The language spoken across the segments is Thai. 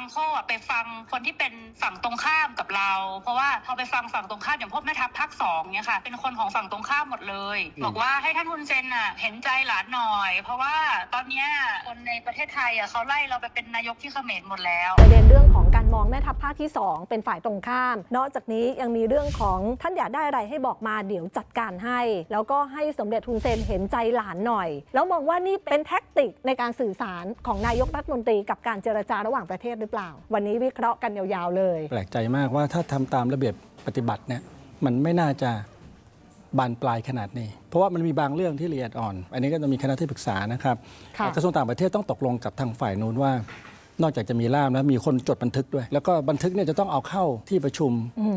อังโคอะไปฟังคนที่เป็นฝั่งตรงข้ามกับเรา เพราะว่าพอไปฟังฝั่งตรงข้ามอย่างพวกแม่ทัพภาคสองเนี่ยค่ะ เป็นคนของฝั่งตรงข้ามหมดเลยอืมบอกว่าให้ท่านฮุนเซนอะเห็นใจหลานหน่อย เพราะว่าตอนเนี้ยคนในประเทศไทยอะเขาไล่เราไปเป็นนายกที่เขมรหมดแล้วประเด็นเรื่องของการมองแม่ ทัพภาคที่ 2 เป็นฝ่ายตรงข้าม นอกจากนี้ยังมีเรื่องของท่านอยากได้อะไรให้บอกมาเดี๋ยวจัดการให้ แล้วก็ให้สมเด็จทุนเซนเห็นใจหลานหน่อย แล้วมองว่านี่เป็นแท็กติกในการสื่อสารของนายกรัฐมนตรีกับการเจรจาระหว่างประเทศหรือเปล่า วันนี้วิเคราะห์กันยาวๆเลย แปลกใจมากว่าถ้าทำตามระเบียบปฏิบัติเนี่ยมันไม่น่าจะบานปลายขนาดนี้ เพราะว่ามันมีบางเรื่องที่ละเอียดอ่อน อันนี้ก็จะมีคณะที่ปรึกษานะครับค่ะกระทรวงต่างประเทศต้องตกลงกับทางฝ่ายนู้นว่า นอกจากจะมีล่ามแล้วมีคนจดบันทึกด้วย แล้วก็บันทึกเนี่ยจะต้องเอาเข้าที่ประชุม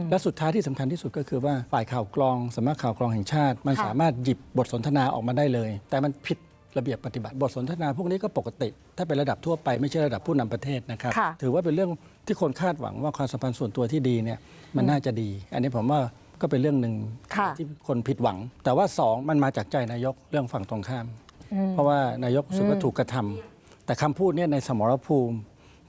และสุดท้ายที่สำคัญที่สุดก็คือว่าฝ่ายข่าวกรองสำนักข่าวกรองแห่งชาติ มันค่ะสามารถหยิบบทสนทนาออกมาได้เลย แต่มันผิดระเบียบปฏิบัติบทสนทนาพวกนี้ก็ปกติ ถ้าเป็นระดับทั่วไปไม่ใช่ระดับผู้นำประเทศนะครับค่ะถือว่าเป็นเรื่องที่คนคาดหวังว่าความสัมพันธ์ส่วนตัวที่ดีเนี่ยมันน่าจะดี อันนี้ผมว่าก็เป็นเรื่องหนึ่งค่ะที่คนผิดหวัง แต่ว่าสองมันมาจากใจนายกเรื่องฝั่งตรงข้าม เพราะว่านายกรู้สึกว่าถูกกระทำแต่คำพูดเนี่ยในสมรภูมิ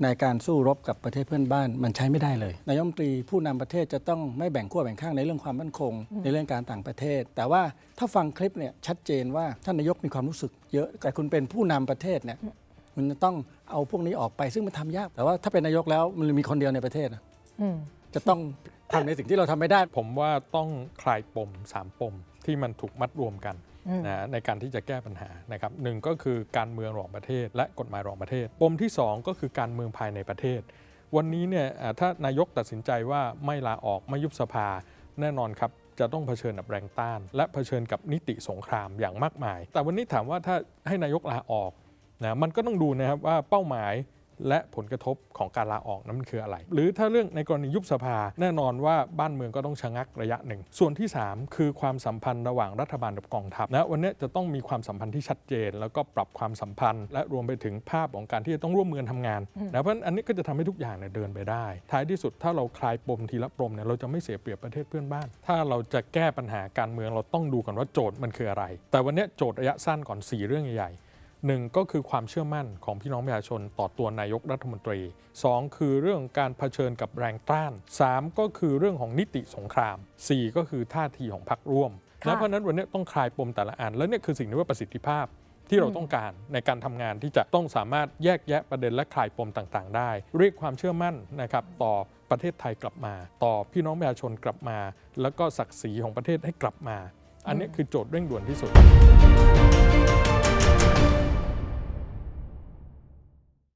ในการสู้รบกับประเทศเพื่อนบ้านมันใช้ไม่ได้เลย นายกรัฐมนตรีผู้นำประเทศจะต้องไม่แบ่งขั้วแบ่งข้างในเรื่องความมั่นคง ในเรื่องการต่างประเทศ แต่ว่าถ้าฟังคลิปเนี่ยชัดเจนว่าท่านนายกมีความรู้สึกเยอะแต่คุณเป็นผู้นำประเทศเนี่ยมันจะต้องเอาพวกนี้ออกไปซึ่งมันทำยาก แต่ว่าถ้าเป็นนายกแล้วมันมีคนเดียวในประเทศอะอืมจะต้องทำในสิ่งที่เราทำไม่ได้ ผมว่าต้องคลายปม3ปมที่มันถูกมัดรวมกันอืม นะในการที่จะแก้ปัญหานะครับหนึ่งก็คือการเมืองระหว่างประเทศ และกฎหมายระหว่างประเทศ ปมที่ 2 ก็คือการเมืองภายในประเทศ วันนี้เนี่ยถ้านายกตัดสินใจว่าไม่ลาออกไม่ยุบสภาแน่นอนครับจะต้องเผชิญกับแรงต้าน และเผชิญกับนิติสงครามอย่างมากมาย แต่วันนี้ถามว่าถ้าให้นายกลาออกนะมันก็ต้องดูนะครับว่าเป้าหมาย และผลกระทบของการลาออกนั้นมันคืออะไร หรือถ้าเรื่องในกรณียุบสภาแน่นอนว่าบ้านเมืองก็ต้องชะงักระยะหนึ่ง ส่วนที่ 3 คือความสัมพันธ์ระหว่างรัฐบาลกับกองทัพนะวันนี้จะต้องมีความสัมพันธ์ที่ชัดเจน แล้วก็ปรับความสัมพันธ์ และรวมไปถึงภาพของการที่จะต้องร่วมมือกันทำงานนะเพราะฉะนั้นอันนี้ก็จะทำให้ทุกอย่างเนี่ยเดินไปได้ ท้ายที่สุดถ้าเราคลายปมทีละปมเนี่ยเราจะไม่เสียเปรียบประเทศเพื่อนบ้าน ถ้าเราจะแก้ปัญหาการเมืองเราต้องดูก่อนว่าโจทย์มันคืออะไร แต่วันนี้โจทย์ระยะสั้นก่อนสี่เรื่องใหญ่ๆ หนึ่งก็คือความเชื่อมั่นของพี่น้องประชาชนต่อตัวนายกรัฐมนตรี 2 คือเรื่องการเผชิญกับแรงต้าน 3 ก็คือเรื่องของนิติสงคราม 4 ก็คือท่าทีของพรรคร่วมค่ะนะเพราะฉะนั้นวันนี้ต้องคลายปมแต่ละอัน แล้วเนี่ยคือสิ่งที่ว่าประสิทธิภาพที่เราต้องการในการทำงานที่จะต้องสามารถแยกแยะประเด็นและคลายปมต่างๆ ได้ เรียกความเชื่อมั่นนะครับต่อประเทศไทยกลับมา ต่อพี่น้องประชาชนกลับมา แล้วก็ศักดิ์ศรีของประเทศให้กลับมา อันนี้คือโจทย์เร่งด่วนที่สุด